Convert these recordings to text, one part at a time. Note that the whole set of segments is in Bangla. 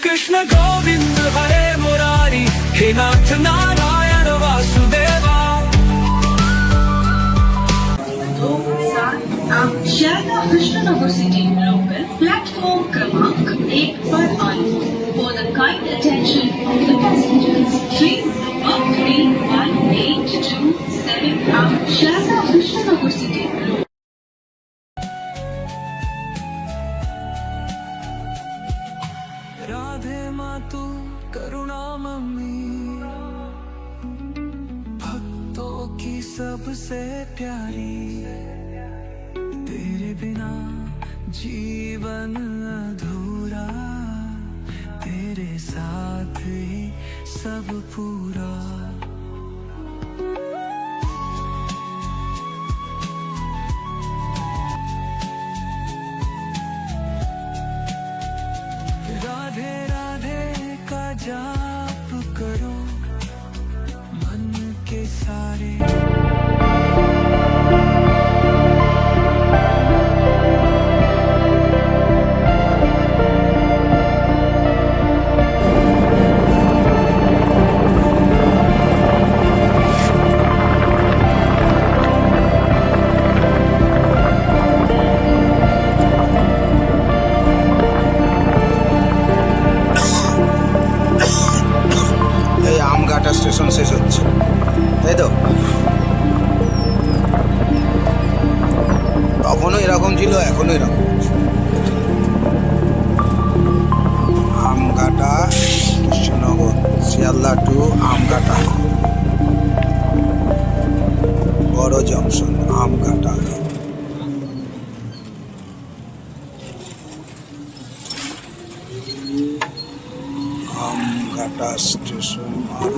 श्री कृष्ण गोविंद हरे मुरारी हे नाथ नारायण वासुदेवा साथ आप Sharda Krishnanagar city local platform क्रमांक एक पर आए for the kind attention of the passengers train number three one eight two seven आप शारदा कृष्णनगर सिटी लोकल राधे मातु, करुणा मम्मी। भक्तों की सबसे प्यारी। तेरे बिना जीवन अधूरा। तेरे साथ ही सब पूरा। আমঘাটা স্টেশন আর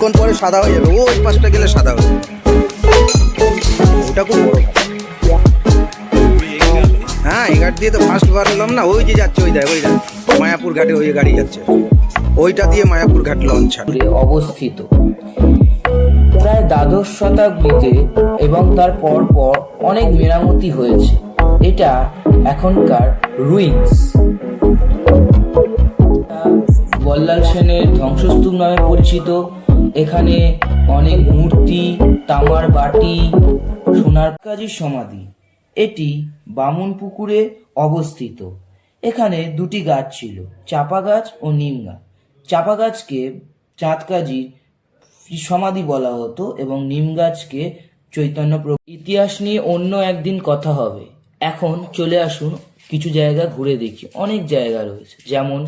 কিছুক্ষণ পরে সাদা হয়ে যাবে। ওই পাশটা গেলে সাদা হয়ে যাবে। ওটা খুব বড় হ্যাঁ এই ঘাট দিয়ে তো ফার্স্ট বার এলাম না, ওই যে যাচ্ছে, ওই দেখ ওই দেখ, মায়াপুর ঘাটে ওই গাড়ি যাচ্ছে। ওইটা দিয়ে মায়াপুর ঘাট লঞ্চ অবস্থিত। প্রায় দ্বাদশ শতাব্দীতে এবং তার পর পর অনেক মেরামতি হয়েছে। এটা এখনকার রুইন্স বল্লাল সেনের ধ্বংসস্তূপ নামে পরিচিত এখানে অনেক মূর্তি, তামার বাটি, সোনার কাজী সমাধি। এটি বামন পুকুরে অবস্থিত। এখানে দুটি গাছ ছিল, চাপা গাছ ও নিম গাছ। চাপা গাছকে চাঁদকাজির সমাধি বলা হতো এবং নিম গাছকে চৈতন্য ইতিহাস নিয়ে অন্য একদিন কথা হবে। এখন চলে আসুন কিছু জায়গা ঘুরে দেখি। অনেক জায়গা রয়েছে, যেমন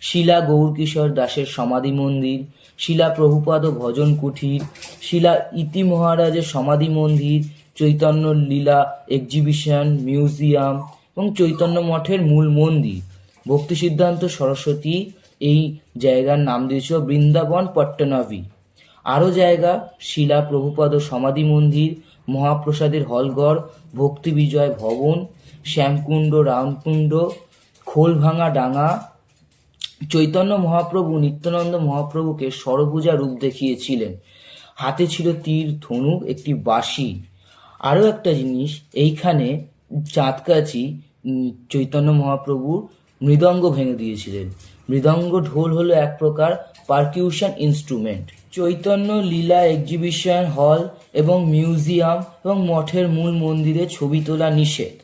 শিলা গৌরকিশোর দাসের সমাধি মন্দির শিলা প্রভুপাদ ভজন কুঠির, শিলা ইতি মহারাজের সমাধি মন্দির, চৈতন্য লীলা এক্সিবিশন মিউজিয়াম এবং চৈতন্য মঠের মূল মন্দির। ভক্তি সিদ্ধান্ত সরস্বতী এই জায়গার নাম দিয়েছিল বৃন্দাবন পট্টনাভি। আরও জায়গা, শিলা প্রভুপদ সমাধি মন্দির, মহাপ্রসাদের হলঘর, ভক্তি বিজয় ভবন, শ্যামকুণ্ড, রামকুণ্ড, খোলভাঙা ডাঙা চৈতন্য মহাপ্রভু নিত্যানন্দ মহাপ্রভুকে সরভুজা রূপ দেখিয়েছিলেন। হাতে ছিল তীর ধনুক একটি বাঁশি। আরও একটা জিনিস এইখানে চাঁদকাছি উম, চৈতন্য মহাপ্রভুর মৃদঙ্গ ভেঙে দিয়েছিলেন। মৃদঙ্গ ঢোল হলো এক প্রকার percussion instrument. Chaitanya Leela exhibition hall এবং মিউজিয়াম এবং মঠের মূল মন্দিরে ছবি তোলা নিষেধ।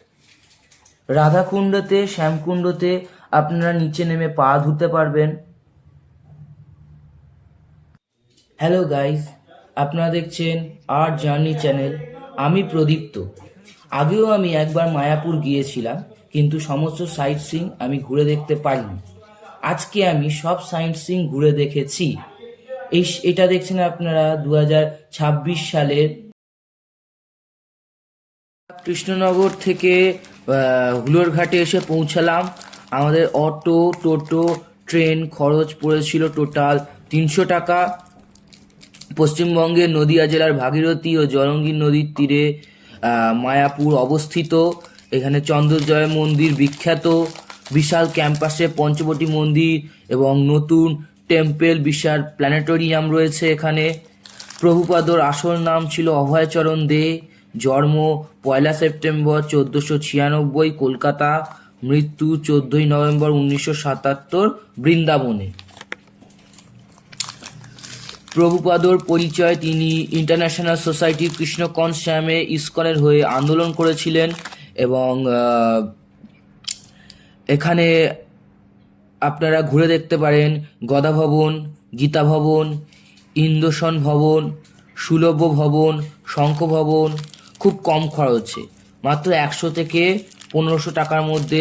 রাধাকুণ্ডতে শ্যামকুণ্ডতে আপনারা নিচে নেমে পা ধুতে পারবেন। হ্যালো গাইস আপনারা দেখছেন আর জার্নি চ্যানেল আমি প্রদীপ্ত। আগেও আমি একবার মায়াপুর গিয়েছিলাম কিন্তু সমস্ত সাইট সিং আমি ঘুরে দেখতে পারিনি আজকে আমি সব সাইট সিং ঘুরে দেখেছি। এই এটা দেখছেন আপনারা দু হাজার ছাব্বিশ সালের কৃষ্ণনগর থেকে আহ, হুলোরঘাটে এসে পৌঁছালাম। আমাদের অটো, টোটো, ট্রেন খরচ পড়েছিল টোটাল তিনশো টাকা। পশ্চিমবঙ্গের নদিয়া জেলার ভাগীরথী ও জলঙ্গি নদীর তীরে মায়াপুর অবস্থিত। এখানে চন্দ্রজয় মন্দির বিখ্যাত। বিশাল ক্যাম্পাসে পঞ্চবটি মন্দির এবং নতুন টেম্পেল, বিশাল প্ল্যানেটোরিয়াম রয়েছে এখানে। প্রভুপাদর আসল নাম ছিল অভয়চরণ দে। জন্ম পয়লা সেপ্টেম্বর চোদ্দোশো ছিয়ানব্বই, কলকাতা। মৃত্যু চোদ্দই নভেম্বর উনিশশো সাতাত্তর বৃন্দাবনে। প্রভুপাদর পরিচয় তিনি ইন্টারন্যাশনাল সোসাইটি কৃষ্ণ কনশ্যামে ইস্কনের হয়ে আন্দোলন করেছিলেন এবং এখানে আপনারা ঘুরে দেখতে পারেন গদা ভবন গীতা ভবন ইন্দোসন ভবন সুলভ ভবন, শঙ্খ ভবন, খুব কম খরচে। মাত্র একশো থেকে পনেরোশো টাকার মধ্যে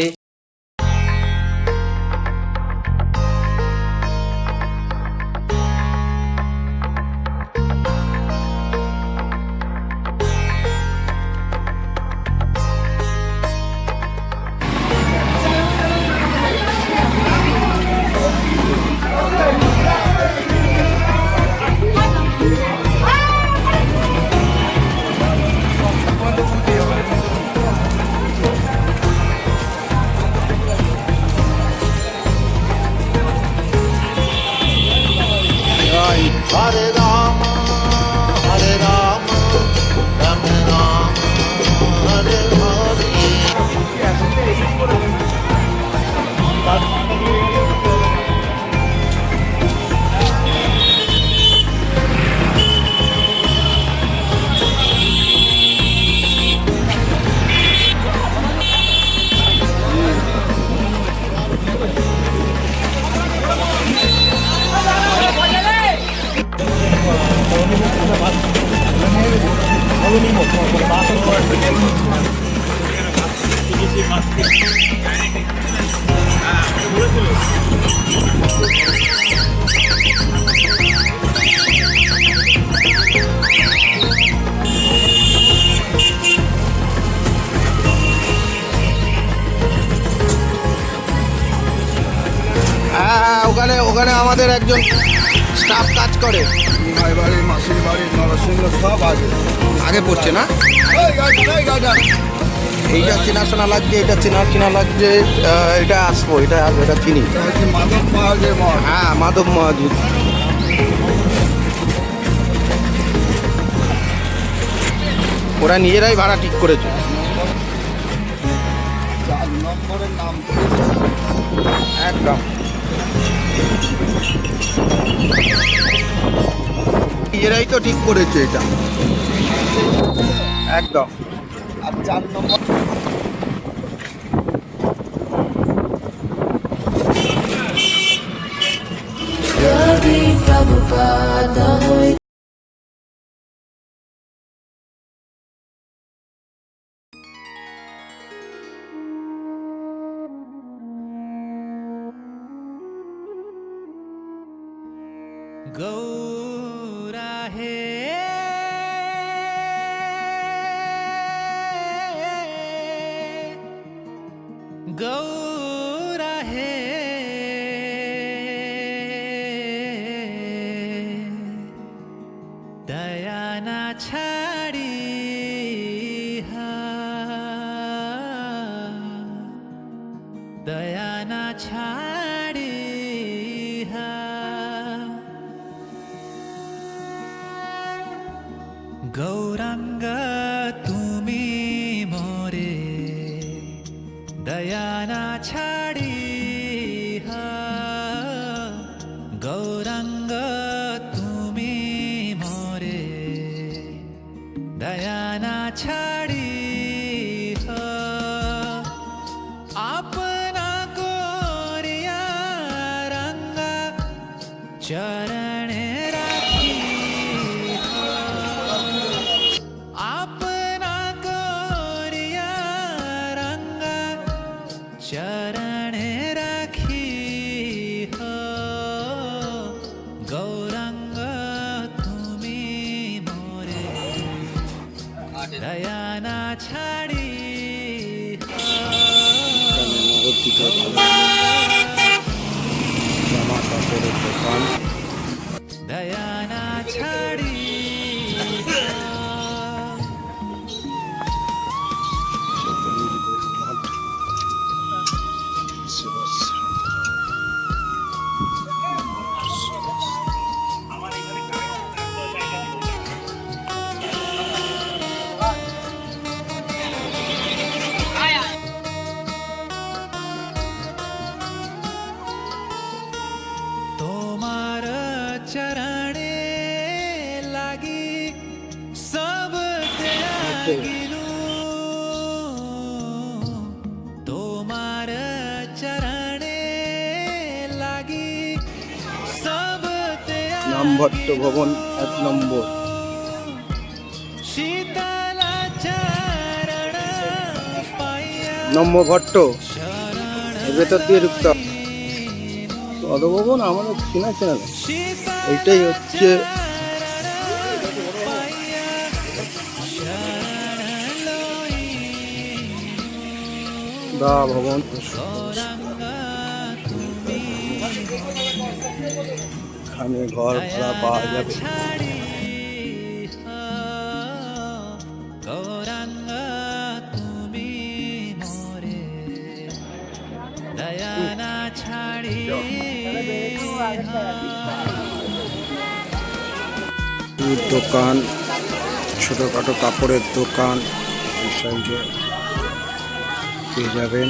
করে। সব আছে আগে পড়ছে না? এইটা চেনা শোনা লাগছে এটা চেনা চেনা লাগছে এটা আসব এটা আসব, এটা চিনি। মাধব মহাজের হ্যাঁ মাধব মহাজুদ। ওরা নিজেরাই ভাড়া ঠিক করেছে। একদম। নিজেরাই তো ঠিক করেছে এটা। একদম। আর চার নম্বর গৌরা गौरा है one. রামভট্ট ভবন এক নম্বর। নম্ব ভট্ট ভেতর দিয়ে ঢুকতে পদভবন আমাদের চেনা চেনা এইটাই হচ্ছে দা ভবন। এখানে ঘর ভাড়া পাওয়া যাবে। দোকান ছোটোখাটো কাপড়ের দোকান পেয়ে যাবেন।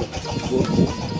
的主。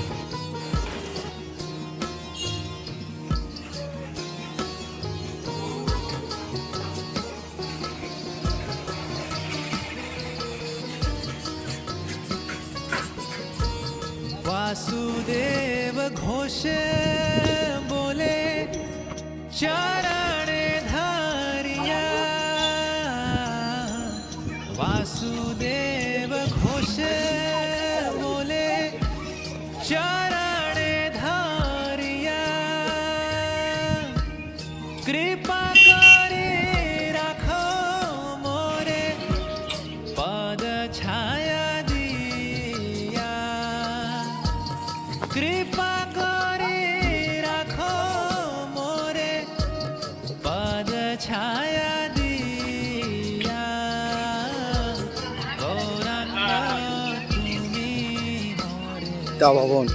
বিদ্যা ভবন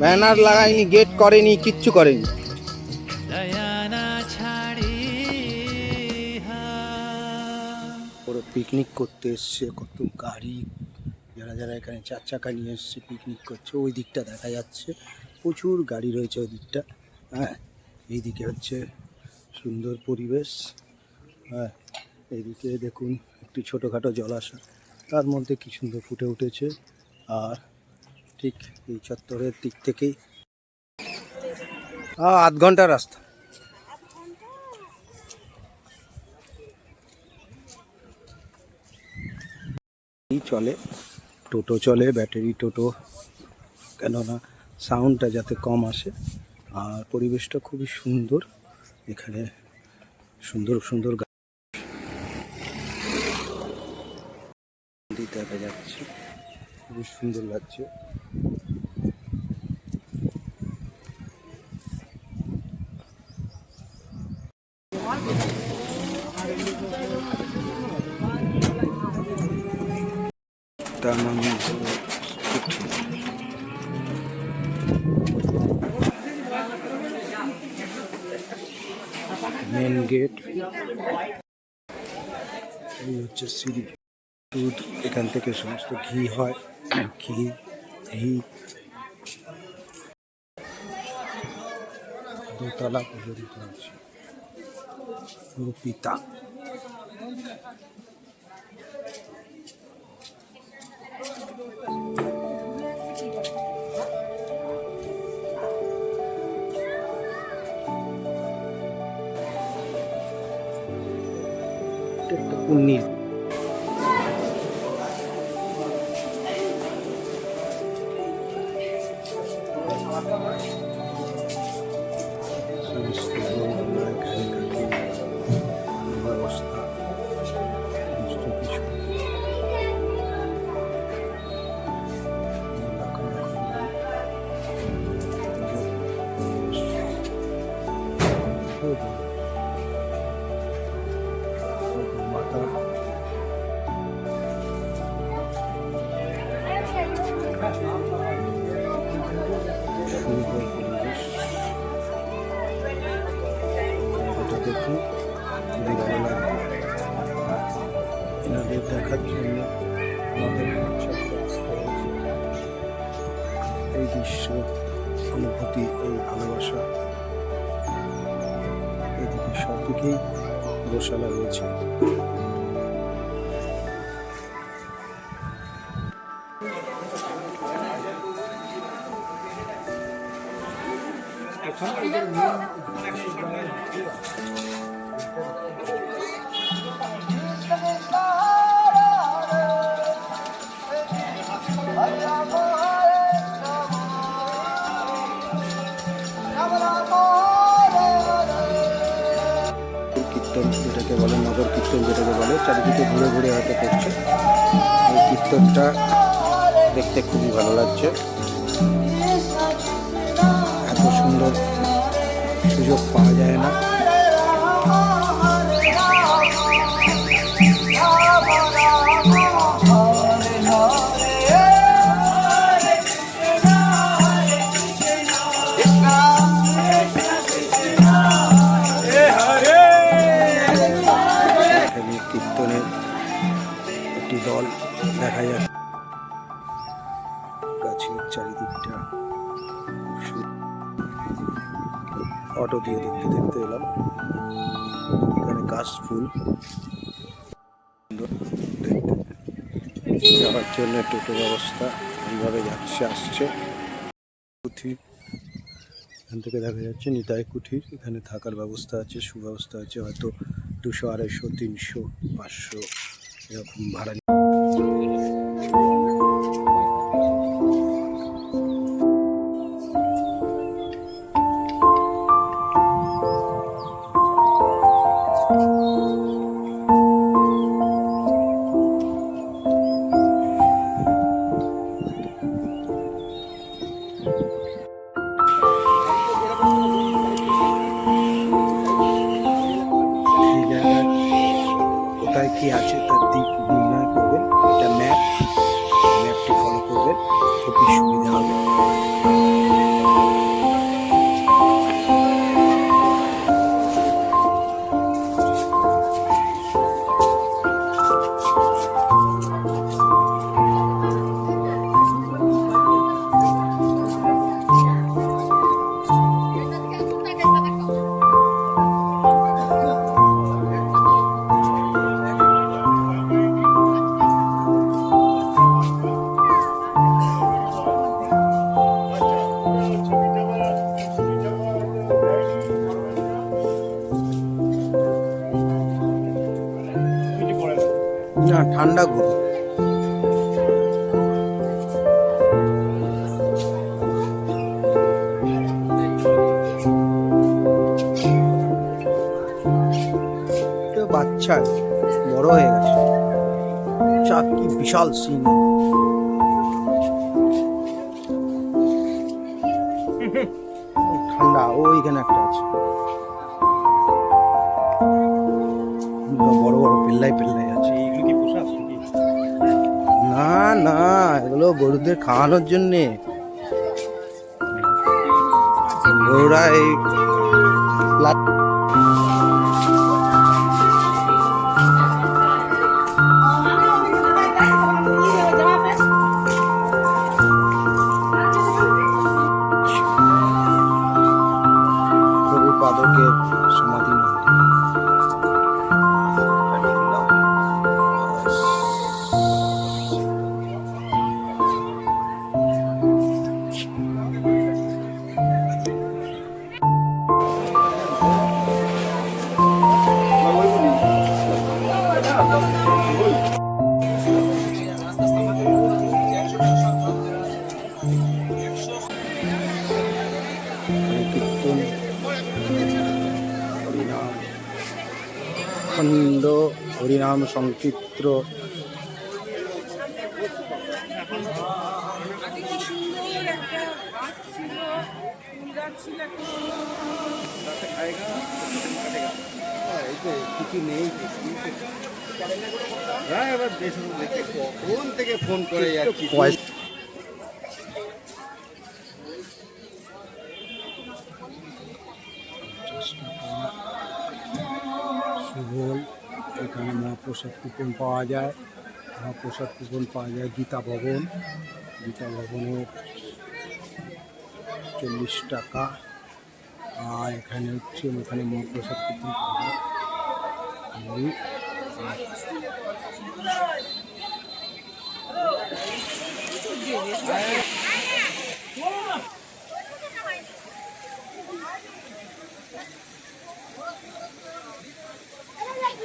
ব্যানার লাগায়নি গেট করেনি কিচ্ছু করেনি। পিকনিক করতে এসছে কত গাড়ি। যারা যারা এখানে চার চাকা নিয়ে এসছে পিকনিক করছে ওই দিকটা দেখা যাচ্ছে। প্রচুর গাড়ি রয়েছে ওই দিকটা হ্যাঁ। এইদিকে হচ্ছে সুন্দর পরিবেশ। হ্যাঁ এইদিকে দেখুন একটি ছোটোখাটো জলাশয়। তার মধ্যে কি সুন্দর ফুটে উঠেছে। আর ঠিক এই চত্বরের দিক থেকেই। আধ ঘণ্টা রাস্তা। চলে, টোটো চলে, ব্যাটারি টোটো। কেননা সাউন্ডটা যাতে কম আসে। আর পরিবেশটা খুবই সুন্দর। এখানে সুন্দর সুন্দর গাছ দেখা যাচ্ছে খুবই সুন্দর লাগছে। নাম মেন গেট এই হচ্ছে সিঁড়ি। দুধ এখান থেকে সমস্ত ঘি হয়। ঘি ঘি দোতলা প্রচলিত আছে। পুরো পিতা। একটা পুণ্যির দেখুন ভালো লাগবে এনাদের দেখার জন্য আমাদের এই দৃশ্য, অনুভূতি, এই ভালোবাসা এদিকে সব দিকেই গোশালা রয়েছে। কীর্তন, যেটাকে বলে নগর কীর্তন যেটাকে বলে, চারিদিকে ঘুরে ঘুরে হয়তো করছে। এই কীর্তনটা দেখতে খুবই ভালো লাগছে। এত সুন্দর সুযোগ পাওয়া যায় না। অটো দিয়ে দেখতে দেখতে এলাম। এখানে গাছ ফুল। দেখতে যাওয়ার জন্য টোটো ব্যবস্থা এইভাবে যাচ্ছে, আসছে। কুঠির, এখান থেকে দেখা যাচ্ছে নিতাই কুঠির। এখানে থাকার ব্যবস্থা আছে, সুব্যবস্থা আছে। হয়তো দুশো, আড়াইশো, তিনশো, পাঁচশো, এরকম ভাড়া এই জায়গায় কোথায় কি আছে ঠান্ডা গুঁড়ো বাচ্চা বড় হয়ে গেছে। চাক বিশাল সিং খাওয়ানোর জন্যে। গরুরা এই কীর্তন হরিনাম। খণ্ড হরিনাম সংচিত্র কিছু নেই হ্যাঁ এবার কখন থেকে ফোন করে যাচ্ছি। মহাপ্রসাদ কুপন পাওয়া যায়। মহাপ্রসাদ কুপন পাওয়া যায় গীতা ভবন। গীতা ভবনের চল্লিশ টাকা। আর এখানে হচ্ছে এখানে মহাপ্রসাদ কুপন পাওয়া যায়।